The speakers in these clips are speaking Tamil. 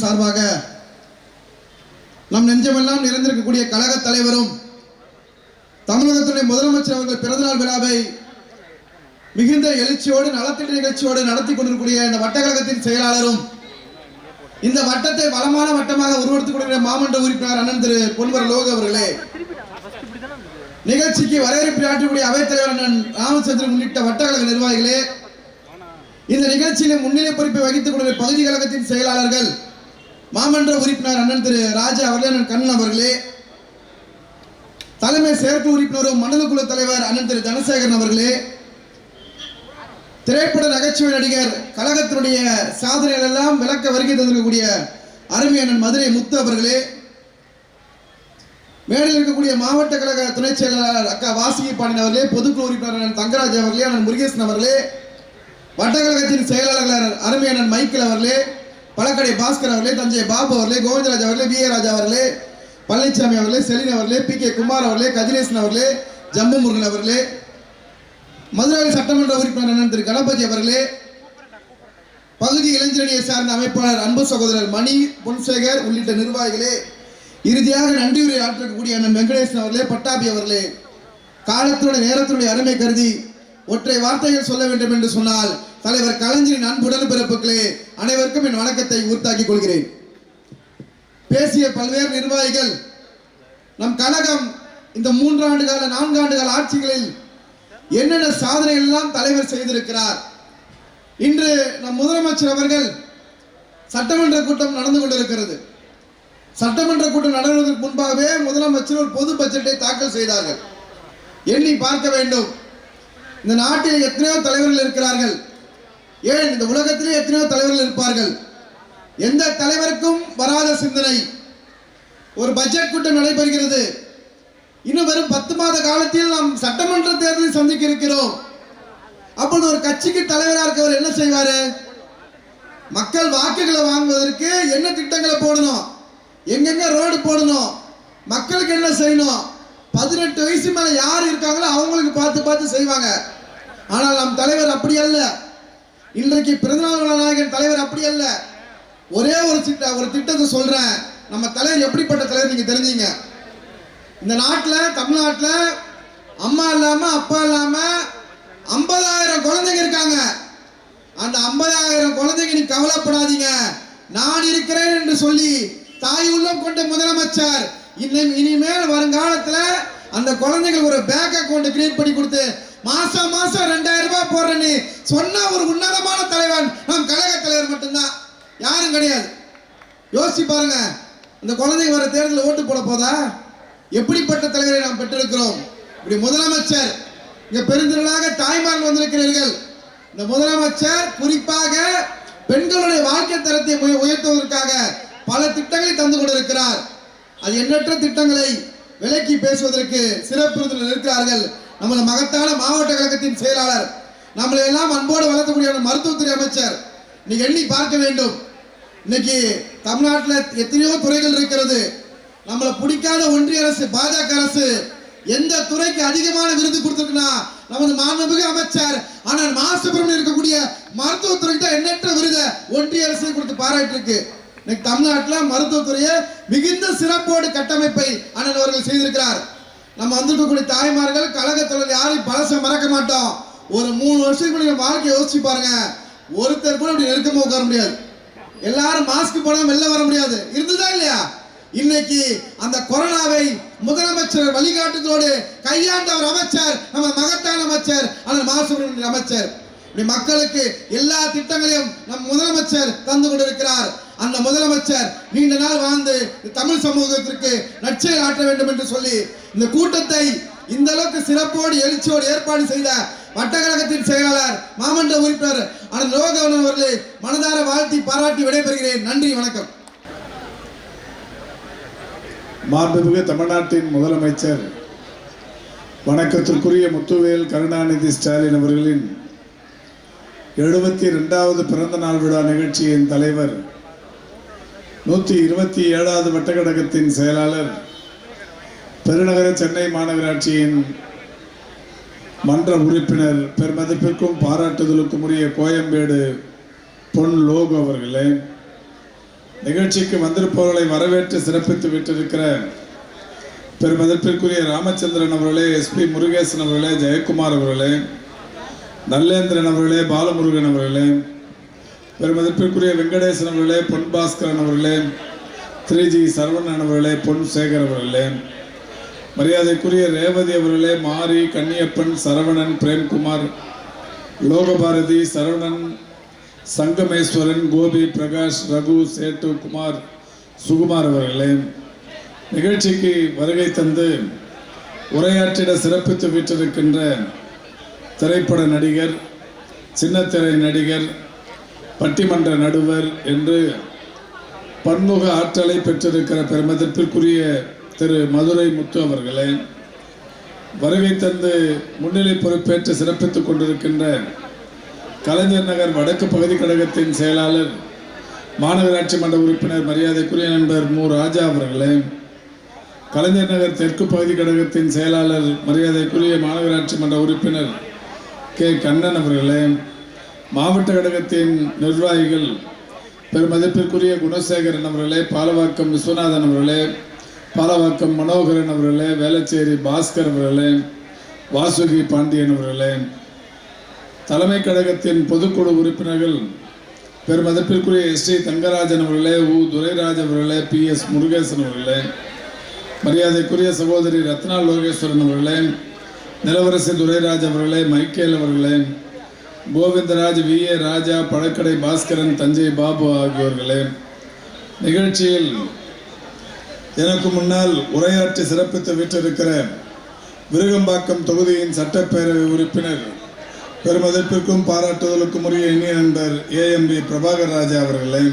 கழகத்தின் சார்பாக நம் நெஞ்சமெல்லாம் நிறைந்திருக்கக்கூடிய கழக தலைவரும் தமிழகத்துடைய முதலமைச்சர் அவர்கள் பிறந்தநாள் விழாவை மிகுந்த எழுச்சியோடு நலத்திட்ட நிகழ்ச்சியோடு நடத்தி கொண்டிருக்கக்கூடிய இந்த வட்டக்கழகத்தின் செயலாளரும் இந்த வட்டத்தை வளமான வட்டமாக உருவெடுத்துக் கொண்டிருக்கிற மாமன்ற உறுப்பினர் அண்ணன் திரு பொன்வர் லோக அவர்களே நிகழ்ச்சிக்கு வரவேற்பு ஆற்றக்கூடிய அவைத்தலைவர் அண்ணன் ராமச்சந்திரன் உள்ளிட்ட வட்டக்கழக நிர்வாகிகளே இந்த நிகழ்ச்சியில முன்னிலை பொறுப்பை வகித்துக் கொண்டிருந்த பகுதி கழகத்தின் செயலாளர்கள் மாமன்ற உறுப்பினர் அண்ணன் திரு ராஜா அவர்களே அண்ணன் கண்ணன் அவர்களே தலைமை செயற்குழு உறுப்பினரும் மண்டல தலைவர் அண்ணன் திரு தனசேகரன் அவர்களே திரைப்பட நகைச்சுவை நடிகர் கழகத்தினுடைய சாதனைகள் எல்லாம் விளக்க வருகை தந்திருக்கக்கூடிய அருமை அண்ணன் மதுரை முத்து அவர்களே மேடையில் இருக்கக்கூடிய மாவட்ட கழக துணைச் செயலாளர் அக்கா வாசுகி பாண்டியன் அவர்களே பொதுக்குழு உறுப்பினர் அண்ணன் தங்கராஜ் அவர்களே அண்ணன் முருகேசன் அவர்களே வட்டக்கழகத்தின் செயலாளர் அருமை அண்ணன் மைக்கேல் அவர்களே பழக்கடை பாஸ்கர் அவர்களே தஞ்சை பாபு அவர்களே கோவிந்தராஜ் அவர்களே வி ஏ ராஜா அவர்களே பழனிசாமி அவர்களே செலின் அவர்களே பி கே குமார் அவர்களே கதிரேசன் அவர்களே ஜம்பு முருகன் அவர்களே மதுரை சட்டமன்ற உறுப்பினர் திரு கணபதி அவர்களே பகுதி இளைஞரணியை சார்ந்த அமைப்பாளர் அன்பு சகோதரர் மணி பொன்சேகர் உள்ளிட்ட நிர்வாகிகளே இறுதியாக நன்றியுரை ஆற்றக்கூடிய அண்ணன் வெங்கடேசன் அவர்களே பட்டாபி அவர்களே காலத்துடைய நேரத்தினுடைய அருமை கருதி ஒற்றை வார்த்தைகள் சொல்ல வேண்டும் என்று சொன்னால் தலைவர் கலைஞரின் அன்புடன் பிறப்புகளே அனைவருக்கும் என் வணக்கத்தை உறுத்தாக்கிக் கொள்கிறேன். பேசிய பல்வேறு நிர்வாகிகள் நம் கழகம் இந்த மூன்றாண்டு கால நான்காண்டு கால ஆட்சிகளில் என்னென்ன சாதனை எல்லாம் தலைவர் செய்திருக்கிறார்? இன்று நம் முதலமைச்சர் அவர்கள் சட்டமன்ற கூட்டம் நடந்து கொண்டிருக்கிறது. சட்டமன்ற கூட்டம் நடவதற்கு முன்பாகவே முதலமைச்சர் ஒரு பொது பட்ஜெட்டை தாக்கல் செய்தார்கள். எண்ணி பார்க்க வேண்டும். இந்த நாட்டில் எத்தனையோ தலைவர்கள் இருக்கிறார்கள். ஏன் இந்த உலகத்திலே எத்தனையோ தலைவர்கள் இருப்பார்கள்? எந்த தலைவருக்கும் வராத சிந்தனை. ஒரு பட்ஜெட் கூட்டம் நடைபெறுகிறது. இன்னும் வெறும் பத்து மாத காலத்தில் நாம் சட்டமன்ற தேர்தலை சந்திக்க இருக்கிறோம். அப்பொழுது ஒரு கட்சிக்கு தலைவராக இருக்கவர் என்ன செய்வாரு? மக்கள் வாக்குகளை வாங்குவதற்கு என்ன திட்டங்களை போடணும்? எங்கெங்க ரோடு போடணும்? மக்களுக்கு என்ன செய்யணும்? பதினெட்டு வயசு மேல யார் இருக்காங்களோ அவங்களுக்கு பார்த்து பார்த்து செய்வாங்க. ஆனால் நம் தலைவர் அப்படி அல்ல. இன்றைக்கு பிறந்தநாள் விழா நாயகன் தலைவர் அப்படி அல்ல. ஒரே ஒரு திட்ட ஒரு திட்டத்தை சொல்றேன். நம்ம தலைவர் எப்படிப்பட்ட தலைவர் நீங்க தெரிஞ்சீங்க. இந்த நாட்டில் தமிழ்நாட்டில் அம்மா இல்லாம அப்பா இல்லாம ஐம்பதாயிரம் குழந்தைங்க இருக்காங்க. அந்த ஐம்பதாயிரம் குழந்தைங்க நீ கவலைப்படாதீங்க. நான் இருக்கிறேன் என்று சொல்லி தாய் உள்ளம் கொண்ட முதலமைச்சர் இன்னும் இனிமேல் வருங்காலத்தில் அந்த குழந்தைகள் ஒரு பேங்க் அக்கௌண்ட் கிரியேட் பண்ணி கொடுத்து மாசம் மாசம் ரெண்டாயிரம் ரூபாய் போடுறேன்னு சொன்ன ஒரு உன்னதமான தலைவன். நம் கழக தலைவர் மட்டும்தான். யாரும் கிடையாது. யோசிச்சு பாருங்க. இந்த குழந்தைங்க வர தேர்தலில் ஓட்டு போட போதா? எப்படிப்பட்ட தலைவரை நாம் பெற்றிருக்கிறோம்? இப்படி முதலமைச்சர் இங்க பெருந்திரளாக தாய்மார்கள் வந்திருக்கிறீர்கள். இந்த முதலமைச்சர் குறிப்பாக பெண்களுடைய வாழ்க்கை தரத்தை உய- உயர்த்துவதற்காக பல திட்டங்களை தந்து கொண்டிருக்கிறார். அது எண்ணற்ற திட்டங்களை விலக்கி பேசுவதற்கு சிறப்பு இருக்கிறார்கள். நமது மகத்தான மாவட்ட கழகத்தின் செயலாளர் நம்மளை எல்லாம் அன்போடு வளர்த்தக்கூடிய மருத்துவத்துறை அமைச்சர் இன்னைக்கு எண்ணி பார்க்க வேண்டும். இன்னைக்கு தமிழ்நாட்டில் எத்தனையோ துறைகள் இருக்கிறது. நம்மளை பிடிக்காத ஒன்றிய அரசு பாஜக அரசு எந்த துறைக்கு அதிகமான விருது கொடுத்திருக்குன்னா நமது மாண்புமிகு அமைச்சர் ஆனால் மாசுபுரம் இருக்கக்கூடிய மருத்துவத்துறைக்கு தான் எண்ணற்ற விருதை ஒன்றிய அரசு கொடுத்து பாராட்டிருக்கு இன்னைக்கு தமிழ்நாட்டில் மருத்துவத்துறையை மிகுந்த சிறப்போடு கட்டமைப்பை அண்ணன் அவர்கள் செய்திருக்கிறார். நம்ம வந்திருக்கக்கூடிய தாய்மார்கள் கழகத்தில் யாரையும் பழச மறக்க மாட்டோம். ஒரு மூணு வருஷத்துக்கு முன்னாடி வாழ்க்கையை யோசிச்சு பாருங்க. ஒருத்தர் கூட இப்படி நெருக்கமா உட்கார முடியாது. எல்லாரும் மாஸ்க் போடாம வெளில வர முடியாது. இருந்ததா இல்லையா? இன்னைக்கு அந்த கொரோனாவை முதலமைச்சர் வழிகாட்டுதலோடு கையாண்ட ஒரு அமைச்சர் நம்ம மகத்தான அமைச்சர் ஆனால் மாசுபிரமணியன் அமைச்சர். இப்படி மக்களுக்கு எல்லா திட்டங்களையும் நம் முதலமைச்சர் தந்து கொண்டிருக்கிறார். அந்த முதலமைச்சர் நீண்ட நாள் வாழ்ந்து இந்த தமிழ் சமூகத்திற்கு நற்செயல் ஆற்ற வேண்டும் என்று சொல்லி இந்த கூட்டத்தை இந்த அளவுக்கு சிறப்போடு எழுச்சியோடு ஏற்பாடு செய்த வட்டக்கழகத்தின் செயலாளர் மாமன்ற உறுப்பினர் அனந்த் லோகவன் அவர்களை மனதார வாழ்த்தி பாராட்டி விடைபெறுகிறேன். நன்றி வணக்கம். மாண்புமிகு தமிழ்நாட்டின் முதலமைச்சர் வணக்கத்திற்குரிய முத்துவேல் கருணாநிதி ஸ்டாலின் அவர்களின் எழுபத்தி ரெண்டாவது பிறந்த நாள் விழா நிகழ்ச்சியின் தலைவர் நூற்றி இருபத்தி ஏழாவது வட்டக்கழகத்தின் செயலாளர் பெருநகர சென்னை மாநகராட்சியின் மன்ற உறுப்பினர் பெருமதிப்பிற்கும் பாராட்டுதலுக்கும் உரிய கோயம்பேடு பொன் லோகு அவர்களே நிகழ்ச்சிக்கு வந்திருப்பவர்களை வரவேற்று சிறப்பித்து விட்டிருக்கிற பெருமதிப்பிற்குரிய ராமச்சந்திரன் அவர்களே எஸ்பி முருகேசன் அவர்களே ஜெயக்குமார் அவர்களே நல்லேந்திரன் அவர்களே பாலமுருகன் அவர்களே பெருமதிப்பிற்குரிய வெங்கடேசன் அவர்களே பொன் பாஸ்கரன் அவர்களே த்ரீ ஜி சரவணன் அவர்களே பொன் சேகர் அவர்களே மரியாதைக்குரிய ரேவதி அவர்களே மாரி கன்னியப்பன் சரவணன் பிரேம்குமார் லோகபாரதி சரவணன் சங்கமேஸ்வரன் கோபி பிரகாஷ் ரகு சேட்டு குமார் சுகுமார் அவர்களே நிகழ்ச்சிக்கு வருகை தந்து உரையாற்றிட சிறப்பித்து விட்டிருக்கின்ற திரைப்பட நடிகர் சின்னத்திரை நடிகர் பட்டிமன்ற நடுவர் என்று பன்முக ஆற்றலை பெற்றிருக்கிற பெருமதிப்பிற்குரிய திரு மதுரை முத்து அவர்களே வருகை தந்து முன்னிலை பொறுப்பேற்று சிறப்பித்துக் கொண்டிருக்கின்ற கலைஞர் நகர் வடக்கு பகுதி கழகத்தின் செயலாளர் மாநகராட்சி மன்ற உறுப்பினர் மரியாதைக்குரிய நண்பர் மு. ராஜா அவர்களே கலைஞர் நகர் தெற்கு பகுதி கழகத்தின் செயலாளர் மரியாதைக்குரிய மாநகராட்சி மன்ற உறுப்பினர் கே. கண்ணன் அவர்களே மாவட்ட கழகத்தின் நிர்வாகிகள் பெருமதிப்பிற்குரிய குணசேகரன் அவர்களே பாலவாக்கம் விஸ்வநாதன் அவர்களே பாலவாக்கம் மனோகரன் அவர்களே வேளச்சேரி பாஸ்கர் அவர்களே வாசுகி பாண்டியன் அவர்களே தலைமை கழகத்தின் பொதுக்குழு உறுப்பினர்கள் பெருமதிப்பிற்குரிய எஸ் டி தங்கராஜன் அவர்களே உ துரைராஜ் அவர்களே பி எஸ் முருகேசன் அவர்களே மரியாதைக்குரிய சகோதரி ரத்னா லோகேஸ்வரன் அவர்களே நிலவரசி துரைராஜ் அவர்களே மைக்கேல் அவர்களே கோவிந்தராஜ் வி. ஏ. ராஜா பழக்கடை பாஸ்கரன் தஞ்சை பாபு ஆகியோர்களே நிகழ்ச்சியில் எனக்கு முன்னால் உரையாற்றி சிறப்பித்து விட்டிருக்கிற விருகம்பாக்கம் தொகுதியின் சட்டப்பேரவை உறுப்பினர் பெருமதிப்பிற்கும் பாராட்டுதலுக்கும் உரிய இணைய நண்பர் ஏஎம்பி பிரபாகர் ராஜா அவர்களே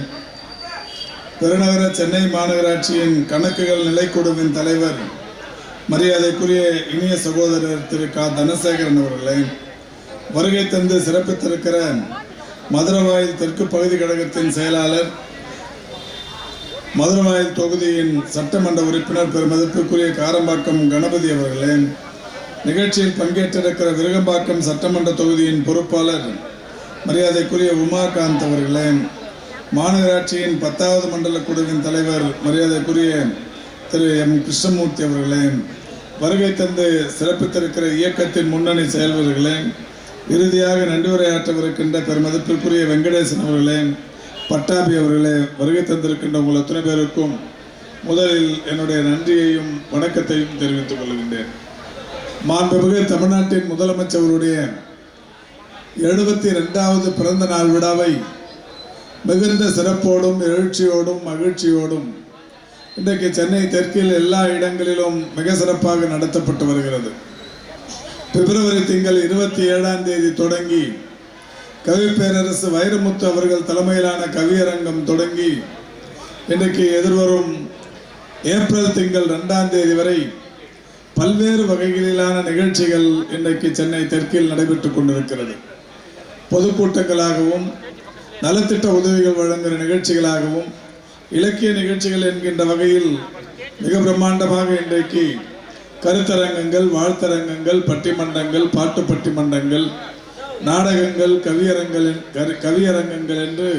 பெருநகர சென்னை மாநகராட்சியின் கணக்குகள் நிலைக்குழுவின் தலைவர் மரியாதைக்குரிய இனிய சகோதரர் திரு. க. தனசேகரன் அவர்களே வருகை தந்து சிறப்பித்திருக்கிற மதுரவாயில் தெற்கு பகுதி கழகத்தின் செயலாளர். மதுரவாயில் தொகுதியின் சட்டமன்ற உறுப்பினர் பெருமதிப்புக்குரிய காரம்பாக்கம் கணபதி அவர்களே நிகழ்ச்சியில் பங்கேற்றிருக்கிற விருகம்பாக்கம் சட்டமன்ற தொகுதியின் பொறுப்பாளர் மரியாதைக்குரிய உமாகாந்த் அவர்களே மாநகராட்சியின் பத்தாவது மண்டல குழுவின் தலைவர் மரியாதைக்குரிய திரு எம். கிருஷ்ணமூர்த்தி அவர்களே வருகை தந்து சிறப்பித்திருக்கிற இயக்கத்தின் முன்னணி செயல்வர்களே இறுதியாக நன்றியுரையாற்றவிருக்கின்ற பெருமதிப்பிற்குரிய வெங்கடேசன் அவர்களே பட்டாபி அவர்களே வருகை தந்திருக்கின்ற உங்கள் அத்தனை பேருக்கும் முதலில் என்னுடைய நன்றியையும் வணக்கத்தையும் தெரிவித்துக் கொள்கின்றேன். மாண்புமிகு தமிழ்நாட்டின் முதலமைச்சருடைய எழுபத்தி ரெண்டாவது பிறந்த நாள் விழாவை மிகுந்த சிறப்போடும் எழுச்சியோடும் மகிழ்ச்சியோடும் இன்றைக்கு சென்னை தெற்கில் எல்லா இடங்களிலும் மிக சிறப்பாக நடத்தப்பட்டு வருகிறது. பிப்ரவரி திங்கள் இருபத்தி ஏழாம் தேதி தொடங்கி கவி பேரரசு வைரமுத்து அவர்கள் தலைமையிலான கவியரங்கம் தொடங்கி இன்றைக்கு எதிர்வரும் ஏப்ரல் திங்கள் ரெண்டாம் தேதி வரை பல்வேறு வகைகளிலான நிகழ்ச்சிகள் இன்றைக்கு சென்னை தெற்கில் நடைபெற்றுக் கொண்டிருக்கிறது. பொதுக்கூட்டங்களாகவும் நலத்திட்ட உதவிகள் வழங்குகிற நிகழ்ச்சிகளாகவும் இலக்கிய நிகழ்ச்சிகள் என்கின்ற வகையில் மிக பிரம்மாண்டமாக இன்றைக்கு கருத்தரங்கங்கள் வாழ்த்தரங்கங்கள் பட்டிமன்றங்கள் பாட்டு பட்டிமன்றங்கள் நாடகங்கள் கவியரங்கள் கவியரங்கங்கள் என்று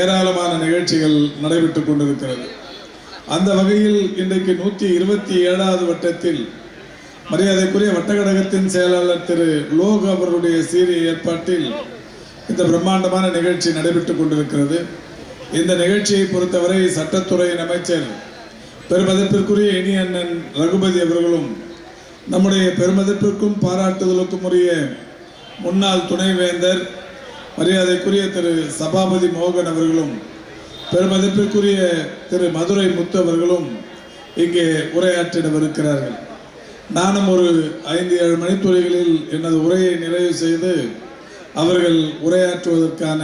ஏராளமான நிகழ்ச்சிகள் நடைபெற்றுக் கொண்டிருக்கிறது. அந்த வகையில் இன்றைக்கு நூற்றி இருபத்தி ஏழாவது வட்டத்தில் மரியாதைக்குரிய வட்டக்கழகத்தின் செயலாளர் திரு லோக் அவர்களுடைய சீரிய ஏற்பாட்டில் இந்த பிரம்மாண்டமான நிகழ்ச்சி நடைபெற்றுக் கொண்டிருக்கிறது. இந்த நிகழ்ச்சியை பொறுத்தவரை சட்டத்துறையின் அமைச்சர் பெருமதிப்பிற்குரிய இனி அண்ணன் ரகுபதி அவர்களும் நம்முடைய பெருமதிப்பிற்கும் பாராட்டுதலுக்கும் உரிய முன்னாள் துணைவேந்தர் மரியாதைக்குரிய திரு சபாபதி மோகன் அவர்களும் பெருமதிப்பிற்குரிய திரு மதுரை முத்து அவர்களும் இங்கே உரையாற்றிடவிருக்கிறார்கள். நானும் ஒரு ஐந்து ஏழு மணித்துறைகளில் எனது உரையை நிறைவு செய்து அவர்கள் உரையாற்றுவதற்கான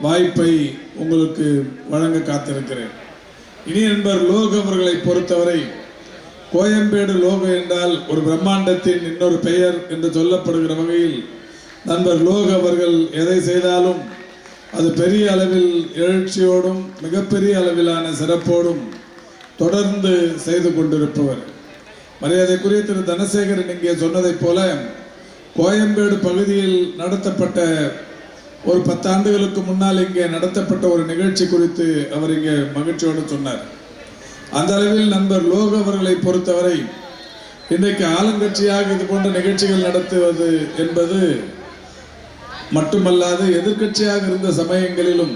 வாய்ப்பை உங்களுக்கு வழங்க காத்திருக்கிறேன். இனி நண்பர் லோக் அவர்களை பொறுத்தவரை கோயம்பேடு லோகோ என்றால் ஒரு பிரம்மாண்டத்தின் இன்னொரு பெயர் என்று சொல்லப்படுகிற வகையில் நண்பர் லோக் அவர்கள் எதை செய்தாலும் அது பெரிய அளவில் எழுச்சியோடும் மிகப்பெரிய அளவிலான சிறப்போடும் தொடர்ந்து செய்து கொண்டிருப்பவர். மரியாதைக்குரிய திரு தனசேகரன் இங்கே சொன்னதைப் போல கோயம்பேடு பகுதியில் நடத்தப்பட்ட ஒரு பத்தாண்டுகளுக்கு முன்னால் இங்கே நடத்தப்பட்ட ஒரு நிகழ்ச்சி குறித்து அவர் இங்கே மகிழ்ச்சியோடு சொன்னார். அந்த அளவில் நண்பர் லோக் அவர்களை பொறுத்தவரை இன்றைக்கு ஆளுங்கட்சியாக இது போன்ற நிகழ்ச்சிகள் நடத்துவது என்பது மட்டுமல்லாது எதிர்க்கட்சியாக இருந்த சமயங்களிலும்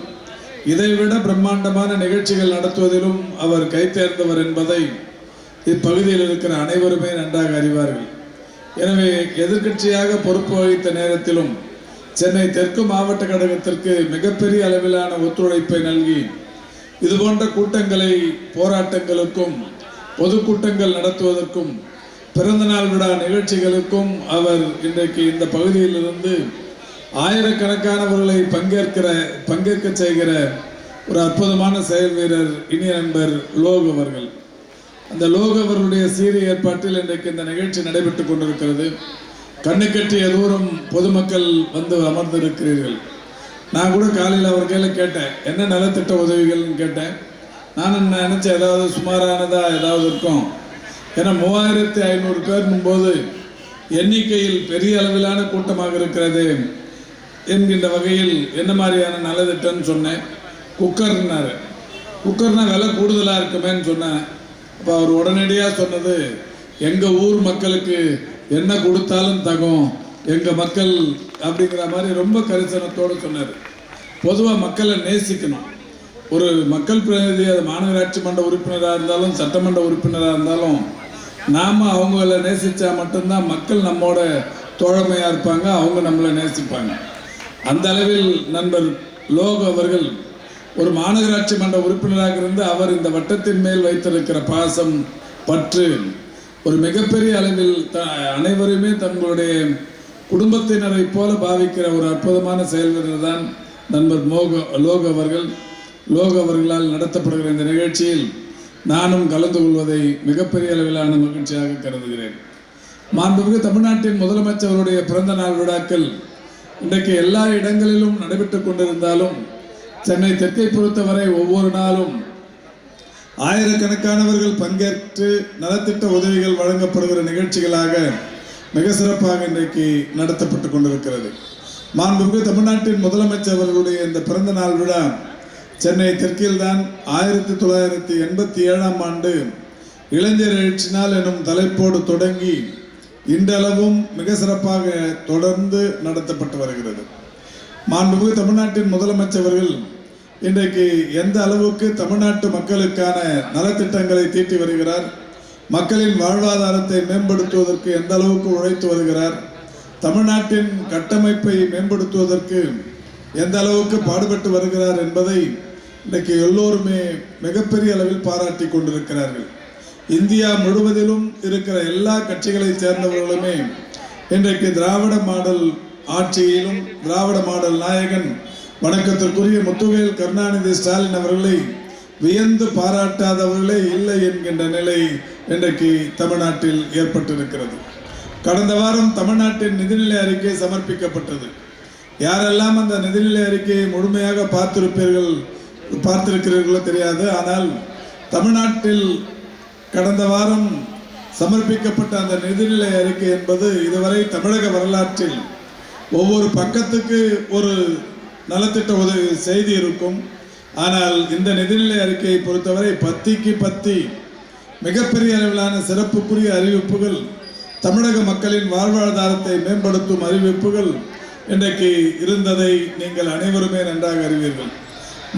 இதைவிட பிரம்மாண்டமான நிகழ்ச்சிகள் நடத்துவதிலும் அவர் கைத்தேர்ந்தவர் என்பதை இப்பகுதியில் இருக்கிற அனைவருமே நன்றாக அறிவார்கள். எனவே எதிர்க்கட்சியாக பொறுப்பு வகித்த நேரத்திலும் சென்னை தெற்கு மாவட்ட கழகத்திற்கு மிகப்பெரிய அளவிலான ஒத்துழைப்பை நல்கி இதுபோன்ற கூட்டங்களை போராட்டங்களுக்கும் பொதுக்கூட்டங்கள் நடத்துவதற்கும் பிறந்தநாள் விழா நிகழ்ச்சிகளுக்கும் அவர் இன்றைக்கு இந்த பகுதியிலிருந்து ஆயிரக்கணக்கானவர்களை பங்கேற்கிற பங்கேற்க செய்கிற ஒரு அற்புதமான செயல் வீரர் இனிய நண்பர் லோக் அவர்கள். அந்த லோக் அவர்களுடைய சீரிய ஏற்பாட்டில் இன்றைக்கு இந்த நிகழ்ச்சி நடைபெற்று கொண்டிருக்கிறது. கண்ணு கட்டிய தூரம் பொதுமக்கள் வந்து அமர்ந்திருக்கிறீர்கள். நான் கூட காலையில் அவர் கையில் கேட்டேன் என்ன நலத்திட்ட உதவிகள்னு கேட்டேன். நான் நினச்சேன் ஏதாவது சுமாரானதா ஏதாவது இருக்கும்? ஏன்னா மூவாயிரத்தி ஐநூறு பேர்னும் போது எண்ணிக்கையில் பெரிய அளவிலான கூட்டமாக இருக்கிறது என்கின்ற வகையில் என்ன மாதிரியான நலத்திட்டம்னு சொன்னேன். குக்கர்னார். குக்கர்னா விலை கூடுதலாக இருக்குமேன்னு சொன்னேன். அப்போ அவர் உடனடியாக சொன்னது எங்கள் ஊர் மக்களுக்கு என்ன கொடுத்தாலும் தகும். எங்கள் மக்கள் அப்படிங்கிற மாதிரி ரொம்ப கரிசனத்தோடு சொன்னார். பொதுவாக மக்களை நேசிக்கணும். ஒரு மக்கள் பிரதிநிதி அது மாநகராட்சி மன்ற உறுப்பினராக இருந்தாலும் சட்டமன்ற உறுப்பினராக இருந்தாலும் நாம் அவங்கள நேசித்தா மட்டும்தான் மக்கள் நம்மோட தோழமையாக இருப்பாங்க அவங்க நம்மளை நேசிப்பாங்க. அந்த அளவில் நண்பர் லோக் அவர்கள் ஒரு மாநகராட்சி மன்ற உறுப்பினராக இருந்து அவர் இந்த வட்டத்தின் மேல் வைத்திருக்கிற பாசம் பற்று. ஒரு மிகப்பெரிய அளவில் த அனைவருமே தங்களுடைய குடும்பத்தினரை போல பாவிக்கிற ஒரு அற்புதமான செயல்வீரர் தான் நண்பர் மோக லோக அவர்கள். லோக அவர்களால் நடத்தப்படுகிற இந்த நிகழ்ச்சியில் நானும் கலந்து கொள்வதை மிகப்பெரிய அளவிலான மகிழ்ச்சியாக கருதுகிறேன். மாண்புமிகு தமிழ்நாட்டின் முதலமைச்சருடைய பிறந்த நாள் விழாக்கள் இன்றைக்கு எல்லா இடங்களிலும் நடைபெற்று கொண்டிருந்தாலும் சென்னை தெற்கை பொறுத்தவரை ஒவ்வொரு நாளும் ஆயிரக்கணக்கானவர்கள் பங்கேற்று நலத்திட்ட உதவிகள் வழங்கப்படுகிற நிகழ்ச்சிகளாக மிக சிறப்பாக இன்றைக்கு நடத்தப்பட்டு கொண்டிருக்கிறது. மாண்புமிகு தமிழ்நாட்டின் முதலமைச்சர் அவர்களுடைய இந்த பிறந்த நாள் விழா சென்னை தெற்கில்தான் ஆயிரத்தி தொள்ளாயிரத்தி எண்பத்தி ஏழாம் ஆண்டு இளைஞர் எழுச்சி நாள் எனும் தலைப்போடு தொடங்கி இன்றளவும் மிக சிறப்பாக தொடர்ந்து நடத்தப்பட்டு வருகிறது. மாண்புமிகு தமிழ்நாட்டின் முதலமைச்சர்கள் இன்றைக்கு எந்த அளவுக்கு தமிழ்நாட்டு மக்களுக்கான நலத்திட்டங்களை தீட்டி வருகிறார் மக்களின் வாழ்வாதாரத்தை மேம்படுத்துவதற்கு எந்த அளவுக்கு உழைத்து வருகிறார் தமிழ்நாட்டின் கட்டமைப்பை மேம்படுத்துவதற்கு எந்த அளவுக்கு பாடுபட்டு வருகிறார் என்பதை இன்றைக்கு எல்லோருமே மிகப்பெரிய அளவில் பாராட்டி கொண்டிருக்கிறார்கள். இந்தியா முழுவதிலும் இருக்கிற எல்லா கட்சிகளைச் சேர்ந்தவர்களுமே இன்றைக்கு திராவிட மாடல் ஆட்சியிலும் திராவிட மாடல் நாயகன் வணக்கத்திற்குரிய முத்துவேல் கருணாநிதி ஸ்டாலின் அவர்களை வியந்து பாராட்டாதவர்களே இல்லை என்கின்ற நிலை இன்றைக்கு தமிழ்நாட்டில் ஏற்பட்டிருக்கிறது. கடந்த வாரம் தமிழ்நாட்டின் நிதிநிலை அறிக்கை சமர்ப்பிக்கப்பட்டது. யாரெல்லாம் அந்த நிதிநிலை அறிக்கையை முழுமையாக பார்த்திருப்பீர்கள் பார்த்திருக்கிறீர்களோ தெரியாது. ஆனால் தமிழ்நாட்டில் கடந்த வாரம் சமர்ப்பிக்கப்பட்ட அந்த நிதிநிலை அறிக்கை என்பது இதுவரை தமிழக வரலாற்றில் ஒவ்வொரு பக்கத்துக்கு ஒரு நலத்திட்ட உதவி செய்தி இருக்கும். ஆனால் இந்த நிதிநிலை அறிக்கையை பொறுத்தவரை பத்திக்கு பத்தி மிகப்பெரிய அளவிலான சிறப்புக்குரிய அறிவிப்புகள் தமிழக மக்களின் வாழ்வாதாரத்தை மேம்படுத்தும் அறிவிப்புகள் இன்றைக்கு இருந்ததை நீங்கள் அனைவருமே நன்றாக அறிவீர்கள்.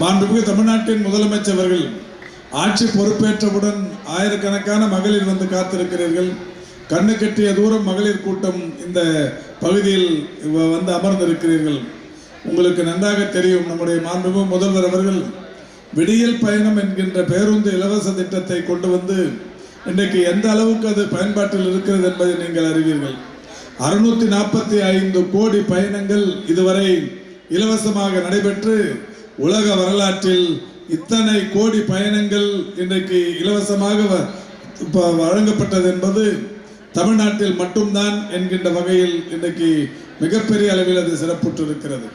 மாண்புமிகு தமிழ்நாட்டின் முதலமைச்சர்கள் ஆட்சி பொறுப்பேற்றவுடன் ஆயிரக்கணக்கான மகளிர் வந்து காத்திருக்கிறீர்கள். கண்ணு கட்டிய தூரம் மகளிர் கூட்டம் இந்த பகுதியில் வந்து அமர்ந்திருக்கிறீர்கள். உங்களுக்கு நன்றாக தெரியும். நம்முடைய மாண்புமிகு முதல்வர் அவர்கள் விடியல் பயணம் என்கின்ற பேருந்து இலவச திட்டத்தை கொண்டு வந்து இன்றைக்கு எந்த அளவுக்கு அது பயன்பாட்டில் இருக்கிறது என்பதை நீங்கள் அறிவீர்கள். அறுநூத்தி நாற்பத்தி ஐந்து கோடி பயணங்கள் இதுவரை இலவசமாக நடைபெற்று உலக வரலாற்றில் இத்தனை கோடி பயணங்கள் இன்றைக்கு இலவசமாக வ- வழங்கப்பட்டது என்பது தமிழ்நாட்டில் மட்டும்தான் என்கின்ற வகையில் இன்றைக்கு மிகப்பெரிய அளவில் அது சிறப்புற்றிருக்கிறது.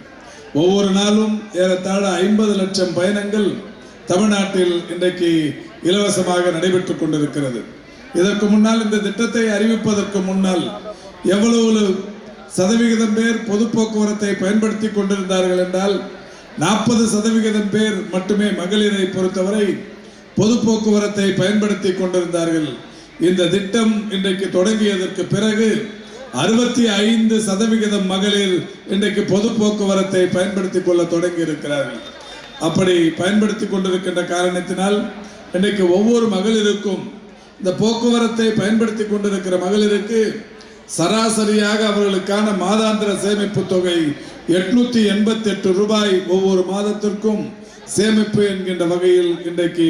ஒவ்வொரு நாளும் ஏறத்தாழ ஐம்பது லட்சம் பயணங்கள் தமிழ்நாட்டில் இன்றைக்கு இலவசமாக நடைபெற்றுக் கொண்டிருக்கிறது. இதற்கு முன்னால் இந்த திட்டத்தை அறிவிப்பதற்கு முன்னால் எவ்வளவு சதவிகிதம் பேர் பொது போக்குவரத்தை பயன்படுத்தி கொண்டிருந்தார்கள் என்றால் நாற்பது சதவிகிதம் பேர் மட்டுமே மகளிரை பொறுத்தவரை பொது போக்குவரத்தை பயன்படுத்தி கொண்டிருந்தார்கள். இந்த திட்டம் இன்றைக்கு தொடங்கியதற்கு பிறகு அறுபத்தி ஐந்து சதவிகிதம் மகளிர் இன்றைக்கு பொது போக்குவரத்தை பயன்படுத்தி கொள்ள தொடங்கி இருக்கிறார்கள். அப்படி பயன்படுத்தி கொண்டிருக்கின்ற காரணத்தினால் இன்றைக்கு ஒவ்வொரு மகளிருக்கும் இந்த போக்குவரத்தை பயன்படுத்தி கொண்டிருக்கிற மகளிருக்கு சராசரியாக அவர்களுக்கான மாதாந்திர சேமிப்பு தொகை எட்நூத்தி எண்பத்தி எட்டு ரூபாய் ஒவ்வொரு மாதத்திற்கும் சேமிப்பு என்கின்ற வகையில் இன்றைக்கு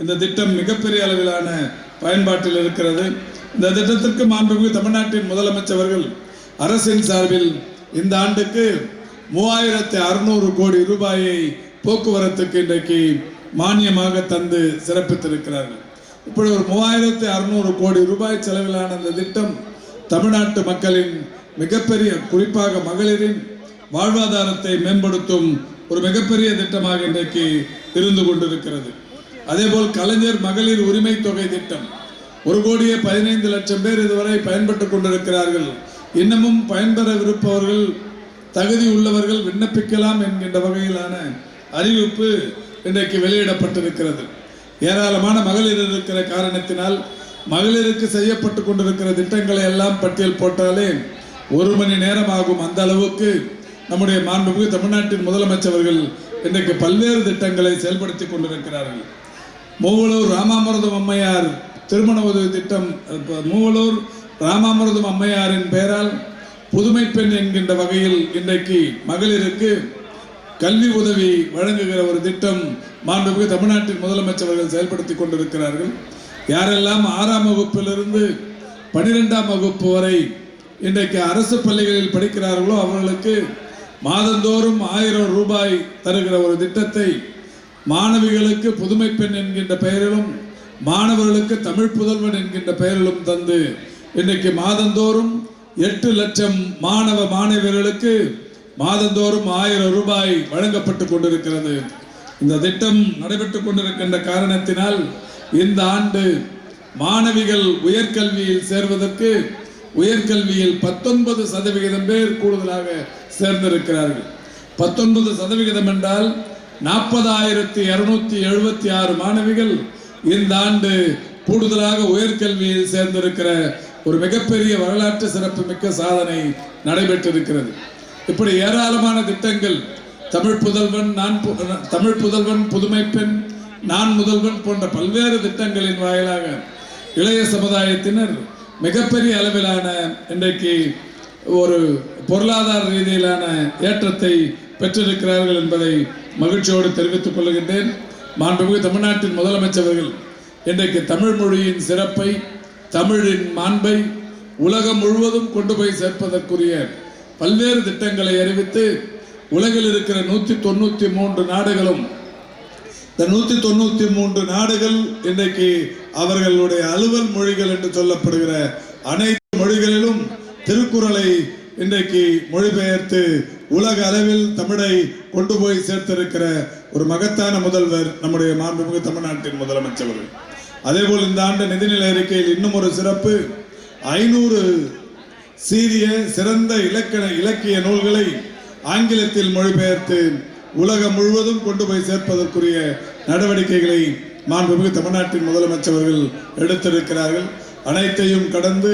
இந்த திட்டம் மிகப்பெரிய அளவிலான பயன்பாட்டில் இருக்கிறது. இந்த திட்டத்திற்கு மாண்புமிகு தமிழ்நாட்டின் முதலமைச்சர்கள் அரசின் சார்பில் இந்த ஆண்டுக்கு மூவாயிரத்தி அறுநூறு கோடி ரூபாயை போக்குவரத்துக்கு இன்றைக்கு மானியமாக தந்து சிறப்பித்திருக்கிறார்கள். இப்படி ஒரு மூவாயிரத்தி அறுநூறு கோடி ரூபாய் செலவிலான இந்த திட்டம் தமிழ்நாட்டு மக்களின் மிகப்பெரிய குறிப்பாக மகளிரின் வாழ்வாதாரத்தை மேம்படுத்தும் ஒரு மிகப்பெரிய திட்டமாக இன்றைக்கு இருந்து கொண்டிருக்கிறது. அதேபோல் கலைஞர் மகளிர் உரிமை தொகை திட்டம் ஒரு கோடியே பதினைந்து லட்சம் பேர் இதுவரை பயன்பட்டு கொண்டிருக்கிறார்கள். இன்னமும் பயன்பெறவிருப்பவர்கள் தகுதி உள்ளவர்கள் விண்ணப்பிக்கலாம் என்கின்ற வகையிலான அறிவிப்பு இன்றைக்கு வெளியிடப்பட்டிருக்கிறது. ஏராளமான மகளிர் இருக்கிற காரணத்தினால் மகளிருக்கு செய்யப்பட்டு கொண்டிருக்கிற திட்டங்களை எல்லாம் பட்டியல் போட்டாலே ஒரு மணி நேரம் ஆகும் அந்த அளவுக்கு நம்முடைய மாண்புமிகு தமிழ்நாட்டின் முதலமைச்சர்கள் இன்றைக்கு பல்வேறு திட்டங்களை செயல்படுத்தி கொண்டிருக்கிறார்கள். மூவலூர் ராமாமிரதம் அம்மையார் திருமண உதவி திட்டம் மூவலூர் ராமாமிரதம் அம்மையாரின் பெயரால் புதுமை பெண் என்கின்ற வகையில் இன்றைக்கு மகளிருக்கு கல்வி உதவி வழங்குகிற ஒரு திட்டம் மாண்புமிகு தமிழ்நாட்டின் முதலமைச்சர்கள் செயல்படுத்தி கொண்டிருக்கிறார்கள். யாரெல்லாம் ஆறாம் வகுப்பிலிருந்து பனிரெண்டாம் வகுப்பு வரை இன்றைக்கு அரசு பள்ளிகளில் படிக்கிறார்களோ அவர்களுக்கு மாதந்தோறும் ஆயிரம் ரூபாய் தருகிற ஒரு திட்டத்தை மாணவிகளுக்கு புதுமை பெண் என்கின்ற பெயரிலும் மாணவர்களுக்கு தமிழ் புதல்வன் என்கின்ற பெயரிலும் தந்து இன்றைக்கு மாதந்தோறும் எட்டு லட்சம் மாணவ மாணவர்களுக்கு மாதந்தோறும் ஆயிரம் ரூபாய் வழங்கப்பட்டு கொண்டிருக்கிறது. இந்த திட்டம் நடைபெற்று கொண்டிருக்கின்ற காரணத்தினால் இந்த ஆண்டு மாணவிகள் உயர்கல்வியில் சேர்வதற்கு உயர்கல்வியில் பத்தொன்பது சதவிகிதம் பேர் கூடுதலாக சேர்ந்திருக்கிறார்கள். பத்தொன்பது சதவிகிதம் என்றால் நாற்பதாயிரத்தி இருநூத்தி எழுபத்தி ஆறு மாணவிகள் இந்த ஆண்டு கூடுதலாக உயர்கல்வியில் சேர்ந்திருக்கிற ஒரு மிகப்பெரிய வரலாற்று சிறப்பு மிக்க சாதனை நடைபெற்றிருக்கிறது. இப்படி ஏராளமான திட்டங்கள் தமிழ் புதல்வன் நான் பு- தமிழ் புதல்வன் புதுமை பெண் நான் முதல்வன் போன்ற பல்வேறு திட்டங்களின் வாயிலாக இளைய சமுதாயத்தினர் மிகப்பெரிய அளவிலான இன்றைக்கு ஒரு பொருளாதார ரீதியிலான ஏற்றத்தை பெற்றிருக்கிறார்கள் என்பதை மகிழ்ச்சியோடு தெரிவித்துக் கொள்கின்றேன். மாண்புமிகு தமிழ்நாட்டின் முதலமைச்சர்கள் இன்றைக்கு தமிழ் மொழியின் சிறப்பை தமிழின் மாண்பை உலகம் முழுவதும் கொண்டு போய் சேர்ப்பதற்குரிய பல்வேறு திட்டங்களை அறிவித்து உலகில் இருக்கிற நூற்றி தொண்ணூற்றி மூன்று நாடுகளும் இந்த நூற்றி தொண்ணூற்றி மூன்று நாடுகள் இன்றைக்கு அவர்களுடைய அலுவல் மொழிகள் என்று சொல்லப்படுகிற அனைத்து மொழிகளிலும் திருக்குறளை இன்றைக்கு மொழிபெயர்த்து உலக அளவில் தமிழை கொண்டு போய் சேர்த்திருக்கிற ஒரு மகத்தான முதல்வர் நம்முடைய மாண்புமிகு தமிழ்நாட்டின் முதலமைச்சர்கள் அதேபோல் இந்த ஆண்டு நிதிநிலை அறிக்கையில் இன்னும் ஒரு சிறப்பு. ஐநூறு சீரிய சிறந்த இலக்கண இலக்கிய நூல்களை ஆங்கிலத்தில் மொழிபெயர்த்து உலகம் முழுவதும் கொண்டு போய் சேர்ப்பதற்குரிய நடவடிக்கைகளை மாண்புமிகு தமிழ்நாட்டின் முதலமைச்சர்கள் எடுத்திருக்கிறார்கள். அனைத்தையும் கடந்து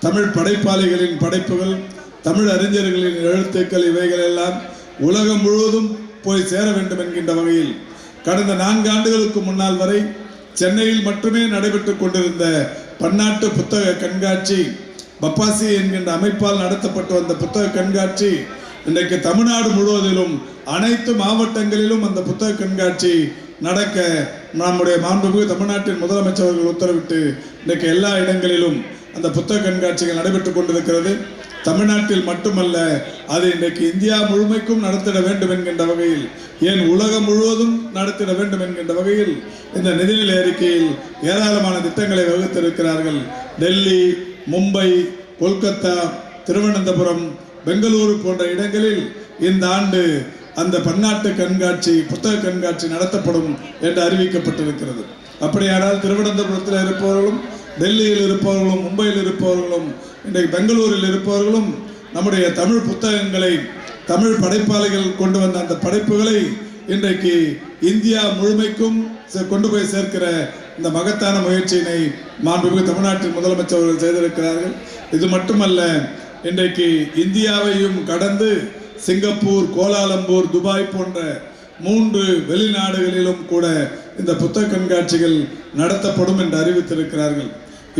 தமிழ் படைப்பாளிகளின் படைப்புகள் தமிழ் அறிஞர்களின் எழுத்துக்கள் இவைகள் எல்லாம் உலகம் முழுவதும் போய் சேர வேண்டும் என்கின்ற வகையில் கடந்த நான்கு ஆண்டுகளுக்கு முன்னால் வரை சென்னையில் மட்டுமே நடைபெற்றுக் கொண்டிருந்த பன்னாட்டு புத்தக கண்காட்சி பப்பாசி என்கின்ற அமைப்பால் நடத்தப்பட்டு வந்த புத்தக கண்காட்சி இன்றைக்கு தமிழ்நாடு முழுவதிலும் அனைத்து மாவட்டங்களிலும் அந்த புத்தக கண்காட்சி நடக்க நம்முடைய மாண்புமிகு தமிழ்நாட்டின் முதலமைச்சர்கள் உத்தரவிட்டு இன்றைக்கு எல்லா இடங்களிலும் அந்த புத்தக கண்காட்சிகள் நடைபெற்றுக் கொண்டிருக்கிறது. தமிழ்நாட்டில் மட்டுமல்ல அது இன்றைக்கு இந்தியா முழுமைக்கும் நடத்திட வேண்டும் என்கின்ற வகையில் ஏன் உலகம் முழுவதும் நடத்திட வேண்டும் என்கின்ற வகையில் இந்த நிதிநிலை அறிக்கையில் ஏராளமான திட்டங்களை வகுத்திருக்கிறார்கள். டெல்லி மும்பை கொல்கத்தா திருவனந்தபுரம் பெங்களூரு போன்ற இடங்களில் இந்த ஆண்டு அந்த பன்னாட்டு கண்காட்சி புத்தக கண்காட்சி நடத்தப்படும் என்று அறிவிக்கப்பட்டிருக்கிறது. அப்படியானால் திருவனந்தபுரத்தில் இருப்பவர்களும் டெல்லியில் இருப்பவர்களும் மும்பையில் இருப்பவர்களும் இன்றைக்கு பெங்களூரில் இருப்பவர்களும் நம்முடைய தமிழ் புத்தகங்களை தமிழ் படைப்பாளிகள் கொண்டு வந்த அந்த படைப்புகளை இன்றைக்கு இந்தியா முழுமைக்கும் கொண்டு போய் சேர்க்கிற இந்த மகத்தான முயற்சியினை மாண்புமிகு தமிழ்நாட்டின் முதலமைச்சர் அவர்கள் செய்திருக்கிறார்கள். இது மட்டுமல்ல இன்றைக்கு இந்தியாவையும் கடந்து சிங்கப்பூர் கோலாலம்பூர் துபாய் போன்ற மூன்று வெளிநாடுகளிலும் கூட இந்த புத்தக கண்காட்சிகள் நடத்தப்படும் என்று அறிவித்திருக்கிறார்கள்.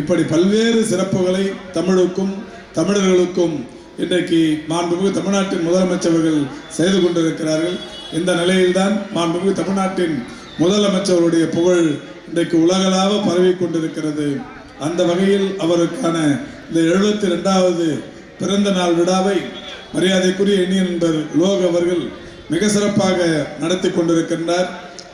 இப்படி பல்வேறு சிறப்புகளை தமிழுக்கும் தமிழர்களுக்கும் இன்றைக்கு மாண்புமிகு தமிழ்நாட்டின் முதலமைச்சர்கள் செய்து கொண்டிருக்கிறார்கள். இந்த நிலையில்தான் மாண்புமிகு தமிழ்நாட்டின் முதலமைச்சருடைய புகழ் இன்றைக்கு உலகளாவ பரவி கொண்டிருக்கிறது. அந்த வகையில் அவருக்கான இந்த எழுபத்தி ரெண்டாவது பிறந்த நாள் விழாவை மரியாதைக்குரிய இனிய நண்பர் லோக் அவர்கள் மிக சிறப்பாக நடத்தி கொண்டிருக்கின்றார்.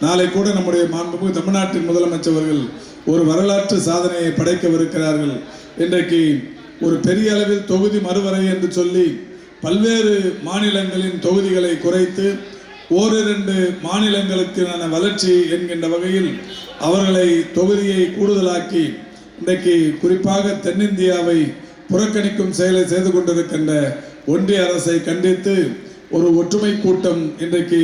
நாளை கூட நம்முடைய மாண்புமிகு தமிழ்நாட்டின் முதலமைச்சர்கள் ஒரு வரலாற்று சாதனையை படைக்கவிருக்கிறார்கள். இன்றைக்கு ஒரு பெரிய அளவில் தொகுதி மறுவரை என்று சொல்லி பல்வேறு மாநிலங்களின் தொகுதிகளை குறைத்து ஓரிரண்டு மாநிலங்களுக்கான வளர்ச்சி என்கின்ற வகையில் அவர்களை தொகுதியை கூடுதலாக்கி இன்றைக்கு குறிப்பாக தென்னிந்தியாவை புறக்கணிக்கும் செயலை செய்து கொண்டிருக்கின்ற ஒன்றிய அரசை கண்டித்து ஒரு ஒற்றுமை கூட்டம் இன்றைக்கு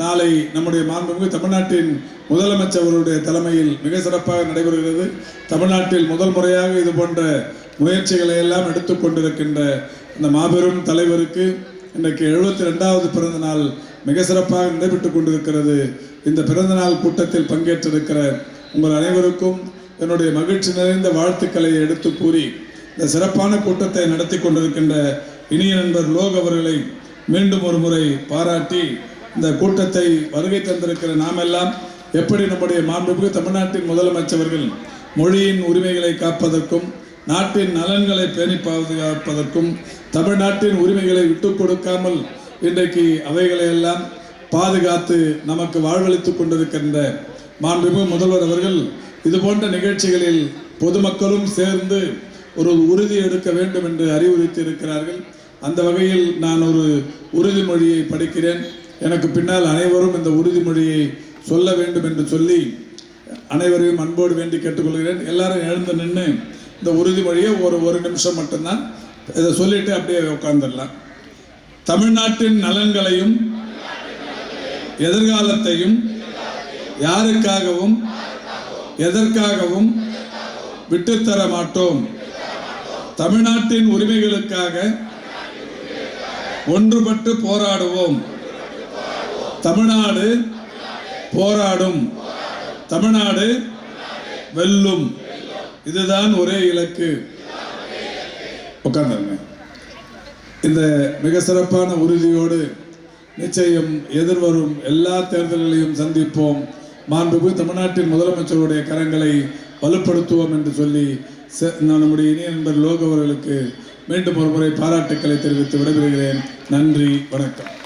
நாளை நம்முடைய மாண்புமிகு தமிழ்நாட்டின் முதலமைச்சர் அவருடைய தலைமையில் மிக சிறப்பாக நடைபெறுகிறது. தமிழ்நாட்டில் முதல் முறையாக இது போன்ற முயற்சிகளை எல்லாம் எடுத்துக்கொண்டிருக்கின்ற இந்த மாபெரும் தலைவருக்கு இன்றைக்கு எழுபத்தி ரெண்டாவது பிறந்த நாள் மிக சிறப்பாக நடைபெற்றுக் கொண்டிருக்கிறது. இந்த பிறந்தநாள் கூட்டத்தில் பங்கேற்றிருக்கிற உங்கள் அனைவருக்கும் என்னுடைய மகிழ்ச்சி நிறைந்த வாழ்த்துக்களை எடுத்து கூறி இந்த சிறப்பான கூட்டத்தை நடத்தி கொண்டிருக்கின்ற இனிய நண்பர் லோக் அவர்களை மீண்டும் ஒரு முறை பாராட்டி இந்த கூட்டத்தை வருகை தந்திருக்கிற நாமெல்லாம் எப்படி நம்முடைய மாண்புமிகு தமிழ்நாட்டின் முதலமைச்சர்கள் மொழியின் உரிமைகளை காப்பதற்கும் நாட்டின் நலன்களை பேணி பாதுகாப்பதற்கும் தமிழ்நாட்டின் உரிமைகளை விட்டு கொடுக்காமல் இன்றைக்கு அவைகளை எல்லாம் பாதுகாத்து நமக்கு வாழ்வளித்துக் கொண்டிருக்கின்ற மாண்புமிகு முதல்வர் அவர்கள் இது போன்ற நிகழ்ச்சிகளில் பொதுமக்களும் சேர்ந்து ஒரு உறுதி எடுக்க வேண்டும் என்று அறிவுறுத்தி இருக்கிறார்கள். அந்த வகையில் நான் ஒரு உறுதிமொழியை படிக்கிறேன். எனக்கு பின்னால் அனைவரும் இந்த உறுதிமொழியை சொல்ல வேண்டும் என்று சொல்லி அனைவரையும் அன்போடு வேண்டி கேட்டுக்கொள்கிறேன். எல்லாரும் எழுந்து நின்று இந்த உறுதிமொழியை ஒரு ஒரு நிமிஷம் மட்டும்தான் இதை சொல்லிட்டு அப்படியே உட்காந்துடலாம் தமிழ்நாட்டின் நலன்களையும் எதிர்காலத்தையும் யாருக்காகவும் எதற்காகவும் விட்டுத்தர மாட்டோம். தமிழ்நாட்டின் உரிமைகளுக்காக ஒன்றுபட்டு போராடுவோம். தமிழ்நாடு போராடும். தமிழ்நாடு வெல்லும். இதுதான் ஒரே இலக்கு. உட்காந்துருங்க இந்த மிக சிறப்பான உறுதியோடு நிச்சயம் எதிர்வரும் எல்லா தேர்தல்களையும் சந்திப்போம். மாண்புமிகு தமிழ்நாட்டின் முதலமைச்சருடைய கரங்களை வலுப்படுத்துவோம் என்று சொல்லி நம்முடைய இணைய நண்பர் லோகவர்களுக்கு மீண்டும் ஒரு முறை பாராட்டுக்களை தெரிவித்து விடைபெறுகிறேன். நன்றி வணக்கம்.